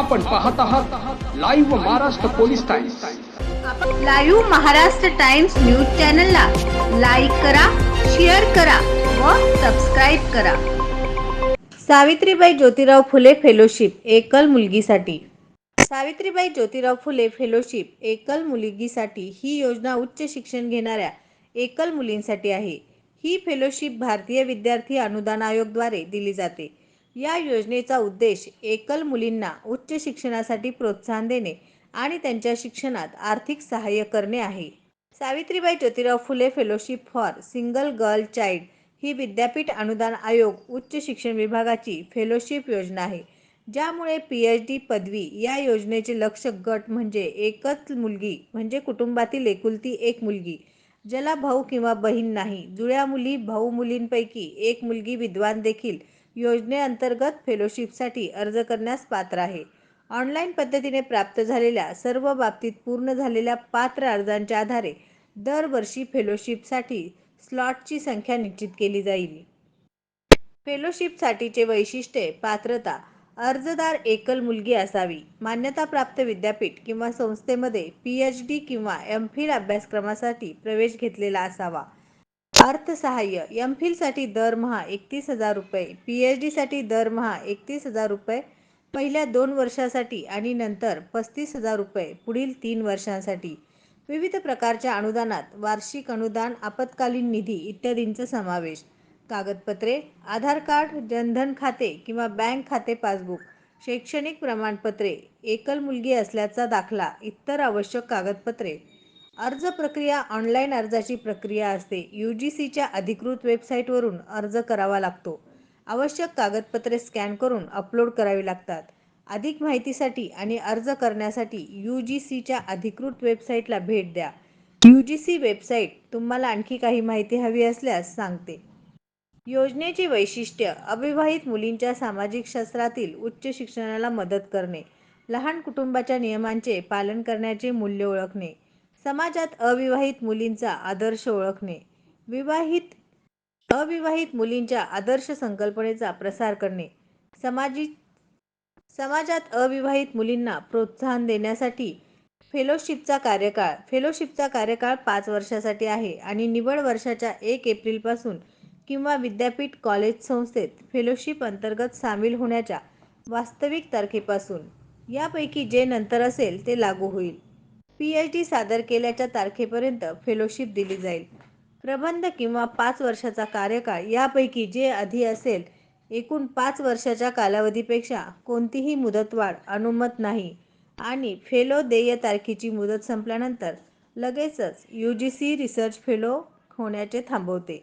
आपण पाहत आहात live Maharashtra police times live Maharashtra times news चॅनलला लाईक करा शेअर करा व सबस्क्राईब करा. सावित्रीबाई ज्योतिराव फुले फेलोशिप एकल मुलगीसाठी. सावित्रीबाई ज्योतिराव फुले फेलोशिप एकल मुलगीसाठी ही योजना उच्च शिक्षण घेणाऱ्या एकल मुलींसाठी आहे. ही फेलोशिप भारतीय विद्यार्थी अनुदान आयोगद्वारे दिली जाते. या योजनेचा उद्देश एकल मुलींना उच्च शिक्षणासाठी प्रोत्साहन देणे आणि त्यांच्या शिक्षणात आर्थिक सहाय्य करणे आहे. Savitribai Jyotirao Phule fellowship for single girl child ही विद्यापीठ अनुदान आयोग उच्च शिक्षण विभागाची फेलोशिप योजना आहे. ज्यामुळे पी एच डी पदवी या योजनेचे लक्ष गट म्हणजे एकच मुलगी म्हणजे कुटुंबातील एकुलती एक मुलगी. ज्याला भाऊ किंवा बहीण नाही जुळ्या मुली भाऊ मुलींपैकी एक मुलगी विद्वान देखील योजनेअंतर्गत फेलोशिपसाठी अर्ज करण्यास पात्र आहे. ऑनलाईन पद्धतीने प्राप्त झालेल्या सर्व बाबतीत पूर्ण झालेल्या पात्र अर्जांच्या आधारे दरवर्षी फेलोशिपसाठी स्लॉटची संख्या निश्चित केली जाईल. फेलोशिपसाठीचे वैशिष्ट्ये पात्रता अर्जदार एकल मुलगी असावी मान्यताप्राप्त विद्यापीठ किंवा संस्थेमध्ये पी एच डी किंवा एम फिल अभ्यासक्रमासाठी प्रवेश घेतलेला असावा अर्थसहाय्य. एम फिलसाठी दरमहा एकतीस हजार रुपये. पी एच डीसाठी दरमहा एकतीस हजार रुपये. पहिल्या दोन वर्षासाठी आणि नंतर पस्तीस हजार रुपये. पुढील तीन वर्षांसाठी. विविध प्रकारच्या अनुदानात वार्षिक अनुदान आपत्कालीन निधी इत्यादींचा समावेश. कागदपत्रे आधार कार्ड जनधन खाते किंवा बँक खाते पासबुक शैक्षणिक प्रमाणपत्रे एकल मुलगी असल्याचा दाखला इतर आवश्यक कागदपत्रे. अर्ज प्रक्रिया ऑनलाईन अर्जाची प्रक्रिया असते. यू जी सीच्या अधिकृत वेबसाईटवरून अर्ज करावा लागतो. आवश्यक कागदपत्रे स्कॅन करून अपलोड करावी लागतात. अधिक माहितीसाठी आणि अर्ज करण्यासाठी यू जी सीच्या अधिकृत वेबसाईटला भेट द्या. यू जी सी वेबसाईट तुम्हाला आणखी काही माहिती हवी असल्यास सांगते. योजनेची वैशिष्ट्य अविवाहित मुलींच्या सामाजिक शास्त्रातील उच्च शिक्षणाला मदत करणे. लहान कुटुंबाच्या नियमांचे पालन करण्याचे मूल्य ओळखणे. समाजात अविवाहित मुलींचा आदर्श ओळखणे विवाहित अविवाहित मुलींच्या आदर्श संकल्पनेचा प्रसार करणे सामाजिक समाजात अविवाहित मुलींना प्रोत्साहन देण्यासाठी फेलोशिपचा कार्यकाळ फेलोशिपचा कार्यकाळ पाच वर्षासाठी आहे आणि निवड वर्षाच्या एक एप्रिलपासून किंवा विद्यापीठ कॉलेज संस्थेत फेलोशिप अंतर्गत सामील होण्याच्या वास्तविक तारखेपासून. यापैकी जे नंतर असेल ते लागू होईल. पी एच डी सादर केल्याच्या तारखेपर्यंत फेलोशिप दिली जाईल. प्रबंध किंवा पाच वर्षाचा कार्यकाळ यापैकी जे आधी असेल एकूण पाच वर्षाच्या कालावधीपेक्षा कोणतीही मुदतवाढ अनुमत नाही. आणि फेलो देय तारखेची मुदत संपल्यानंतर लगेचच U G C research fellow होण्याचे थांबवते.